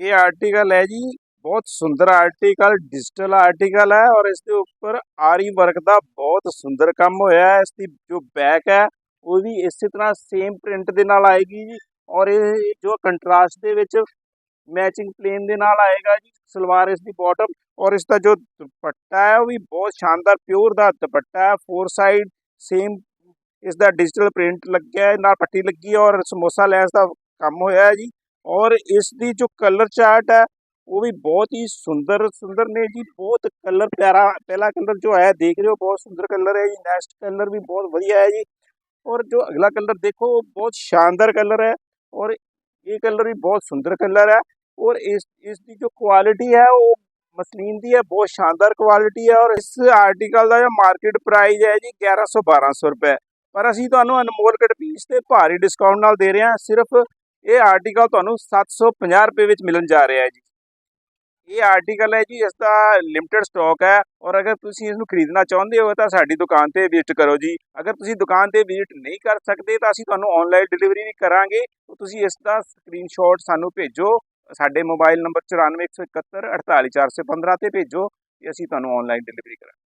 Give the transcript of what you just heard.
ਇਹ ਆਰਟੀਕਲ ਹੈ ਜੀ, ਬਹੁਤ ਸੁੰਦਰ ਆਰਟੀਕਲ ਡਿਜੀਟਲ ਆਰਟੀਕਲ ਹੈ ਔਰ ਇਸ ਦੇ ਉੱਪਰ ਆਰੀ ਵਰਕ ਦਾ ਬਹੁਤ ਸੁੰਦਰ ਕੰਮ ਹੋਇਆ ਹੈ ਇਸ ਦੀ ਜੋ ਬੈਕ ਹੈ, ਉਹ ਵੀ ਇਸੇ ਤਰ੍ਹਾਂ ਸੇਮ ਪ੍ਰਿੰਟ ਦੇ ਨਾਲ ਆਏਗੀ ਜੀ ਔਰ ਇਹ ਜੋ ਕੰਟਰਾਸਟ ਦੇ ਵਿੱਚ ਮੈਚਿੰਗ ਪਲੇਨ ਦੇ ਨਾਲ ਆਏਗਾ ਜੀ, ਸਲਵਾਰ ਇਸ ਦੀ ਬਾਟਮ ਔਰ ਇਸ ਦਾ ਜੋ ਦੁਪੱਟਾ ਹੈ, ਉਹ ਵੀ ਬਹੁਤ ਸ਼ਾਨਦਾਰ ਪਿਓਰ ਦਾ ਦੁਪੱਟਾ ਹੈ ਫੋਰ ਸਾਈਡ ਸੇਮ ਇਸ ਦਾ ਡਿਜੀਟਲ ਪ੍ਰਿੰਟ ਲੱਗਿਆ ਹੈ, ਨਾਲ ਪੱਟੀ ਲੱਗੀ ਹੈ ਔਰ ਸਮੋਸਾ ਲੈਸ ਦਾ ਕੰਮ ਹੋਇਆ ਹੈ ਜੀ। ਔਰ ਇਸ ਦੀ ਜੋ ਕਲਰ ਚਾਰਟ ਹੈ, ਉਹ ਵੀ ਬਹੁਤ ਹੀ ਸੁੰਦਰ ਸੁੰਦਰ ਨੇ ਜੀ, ਬਹੁਤ ਕਲਰ ਪਿਆਰਾ, ਪਹਿਲਾ ਕਲਰ ਜੋ ਹੈ, ਦੇਖ ਰਹੇ ਹੋ, ਬਹੁਤ ਸੁੰਦਰ ਕਲਰ ਹੈ ਜੀ ਨੈਕਸਟ ਕਲਰ ਵੀ ਬਹੁਤ ਵਧੀਆ ਹੈ ਜੀ। ਔਰ ਜੋ ਅਗਲਾ ਕਲਰ ਦੇਖੋ, ਉਹ ਬਹੁਤ ਸ਼ਾਨਦਾਰ ਕਲਰ ਹੈ, ਔਰ ਇਹ ਕਲਰ ਵੀ ਬਹੁਤ ਸੁੰਦਰ ਕਲਰ ਹੈ, ਔਰ ਇਸ ਇਸ ਦੀ ਜੋ ਕੁਆਲਿਟੀ ਹੈ, ਉਹ ਮਸਲੀਨ ਦੀ ਹੈ, ਬਹੁਤ ਸ਼ਾਨਦਾਰ ਕੁਆਲਿਟੀ ਹੈ, ਔਰ ਇਸ ਆਰਟੀਕਲ ਦਾ ਜੋ ਮਾਰਕੀਟ ਪ੍ਰਾਈਸ ਹੈ ਜੀ 1100 1200 ਰੁਪਏ। ਪਰ ਅਸੀਂ ਤੁਹਾਨੂੰ ਅਨਮੋਲ ਕਟ ਪੀਸ ਤੇ ਭਾਰੀ ਡਿਸਕਾਊਂਟ ਨਾਲ ਦੇ ਰਹੇ ਹਾਂ, ਸਿਰਫ ਇਹ ਆਰਟੀਕਲ ਤੁਹਾਨੂੰ 750 ਰੁਪਏ ਵਿੱਚ ਮਿਲਣ ਜਾ ਰਿਹਾ ਹੈ ਜੀ। ਇਹ ਆਰਟੀਕਲ ਹੈ ਜੀ, ਇਸ ਦਾ ਲਿਮਟਿਡ ਸਟਾਕ ਹੈ ਔਰ ਅਗਰ ਤੁਸੀਂ ਇਸ ਨੂੰ ਖਰੀਦਣਾ ਚਾਹੁੰਦੇ ਹੋ ਤਾਂ ਸਾਡੀ ਦੁਕਾਨ ਤੇ ਵਿਜ਼ਿਟ ਕਰੋ ਜੀ। ਅਗਰ ਤੁਸੀਂ ਦੁਕਾਨ ਤੇ ਵਿਜ਼ਿਟ ਨਹੀਂ ਕਰ ਸਕਦੇ ਤਾਂ ਅਸੀਂ ਤੁਹਾਨੂੰ ਆਨਲਾਈਨ ਡਿਲੀਵਰੀ ਵੀ ਕਰਾਂਗੇ। ਤੁਸੀਂ ਇਸ ਦਾ ਸਕਰੀਨਸ਼ਾਟ ਸਾਨੂੰ ਭੇਜੋ। ਸਾਡੇ ਮੋਬਾਈਲ ਨੰਬਰ 9417148415 ਤੇ ਭੇਜੋ। ਤੇ ਅਸੀਂ ਤੁਹਾਨੂੰ ਆਨਲਾਈਨ ਡਿਲੀਵਰੀ ਕਰਾਂਗੇ।